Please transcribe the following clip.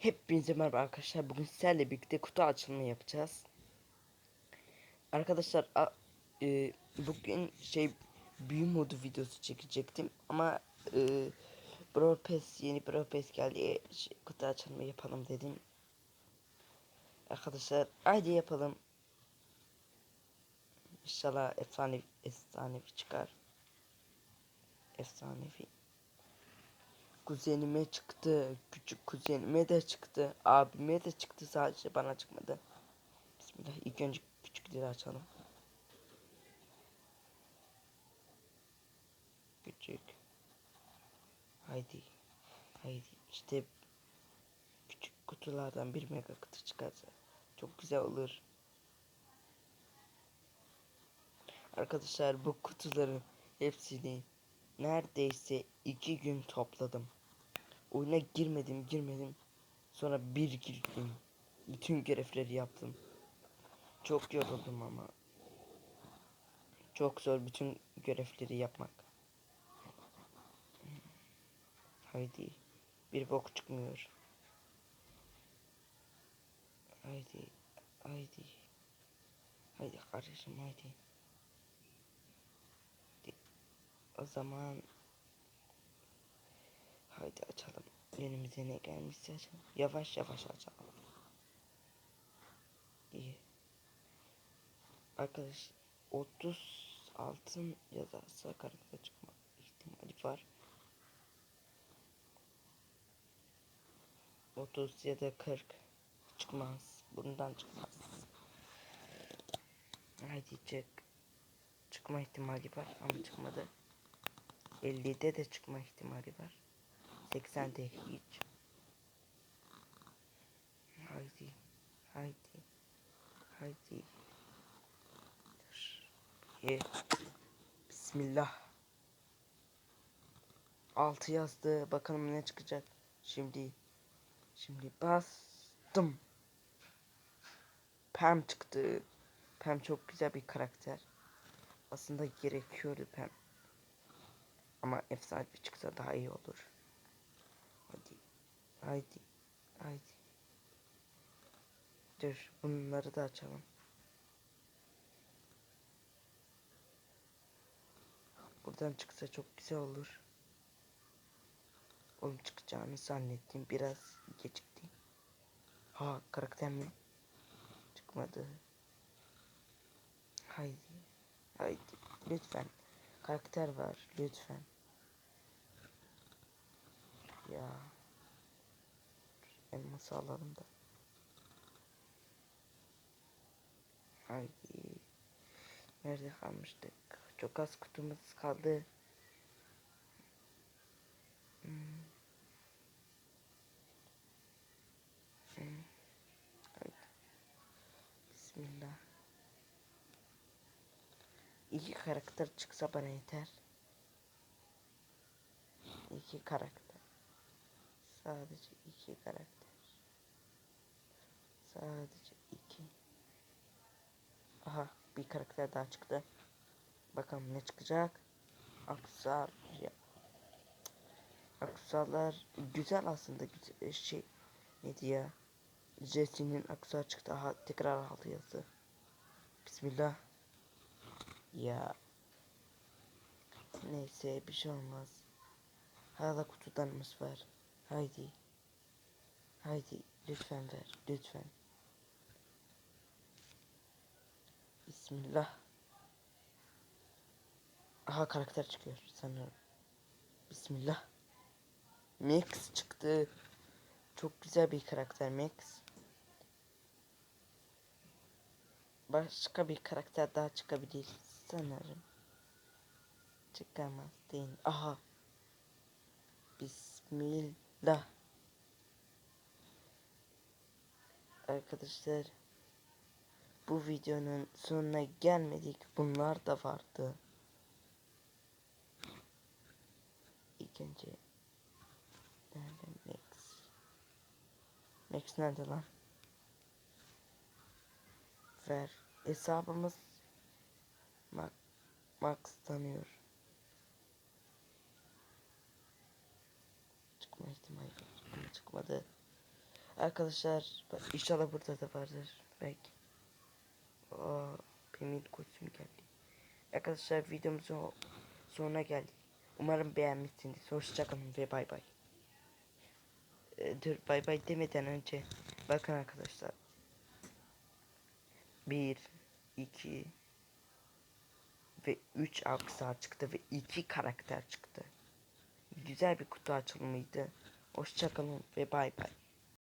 Hepinize merhaba arkadaşlar. Bugün sizlerle birlikte kutu açılımı yapacağız. Arkadaşlar a- e, bugün şey büyü modu videosu çekecektim ama e, Brawl Pass yeni Brawl Pass geldi. Şey, kutu açılımı yapalım dedim. Arkadaşlar haydi yapalım. İnşallah efsane efsanevi çıkar. Efsanevi. Kuzenime çıktı. Küçük kuzenime de çıktı. Abime de çıktı sadece bana çıkmadı. Bismillah. İlk önce küçükleri açalım. Küçük. Haydi. Haydi. İşte küçük kutulardan bir mega kutu çıkarsa çok güzel olur. Arkadaşlar bu kutuların hepsini neredeyse iki gün topladım. Oyuna girmedim girmedim. Sonra bir girdim. Bütün görevleri yaptım. Çok yoruldum ama. Çok zor bütün görevleri yapmak. Haydi. Bir bok çıkmıyor. Haydi. Haydi. Haydi kardeşim haydi. O zaman haydi açalım. Önümüze ne gelmişse açalım. Yavaş yavaş açalım. İyi. Arkadaş 30 altın yazarsa karakter çıkma ihtimali var. 30 ya da 40 çıkmaz. Bundan çıkmaz. Haydi çık. Çıkma ihtimali var ama çıkmadı. 50'de de çıkma ihtimali var. 80'de hiç. Haydi. Haydi. Haydi. Ye. Bismillah. 6 yazdı. Bakalım ne çıkacak. Şimdi. Şimdi bastım. Pam çıktı. Pam çok güzel bir karakter. Aslında gerekiyordu Pam. Ama efsane bir çıksa daha iyi olur. Haydi. Haydi. Dur bunları da açalım. Buradan çıksa çok güzel olur. Oğlum çıkacağını zannettim. Biraz gecikti. Ha karakter mi? Çıkmadı. Haydi. Haydi. Lütfen. Karakter var. Lütfen. Ya. Elması alalım da. Haydi. Nerede kalmıştık? Çok az kutumuz kaldı. Hmm. Bismillah. İki karakter çıksa bana yeter. İki karakter. Sadece iki karakter. Sadece iki. Aha bir karakter daha çıktı. Bakalım ne çıkacak. Aksar. Aksarlar güzel aslında güzel şey neydi ya? Jesse'nin aksar çıktı. Aha tekrar altı yazdı. Bismillah. Ya. Neyse bir şey olmaz. Hala kutudanımız var. Haydi. Haydi lütfen ver. Lütfen. Bismillah. Aha karakter çıkıyor sanırım. Bismillah. Max çıktı. Çok güzel bir karakter Max. Başka bir karakter daha çıkabilir sanırım. Çıkamaz değil. Aha. Bismillah. Arkadaşlar bu videonun sonuna gelmedik. Bunlar da vardı. İlk önce nerede Max? Max nerede lan? Ver. Hesabımız Max tanıyor. Çıkma ihtimali. Ama çıkmadı. Arkadaşlar inşallah burada da vardır. Belki. Aa, benim kostüm geldi. Arkadaşlar videomuzun sonuna geldik. Umarım beğenmişsiniz. Hoşçakalın ve bay bay. Ee, dur bay bay demeden önce bakın arkadaşlar. 1 2 ve 3 aksesuar çıktı ve 2 karakter çıktı. Güzel bir kutu açılımıydı. Hoşçakalın ve bay bay.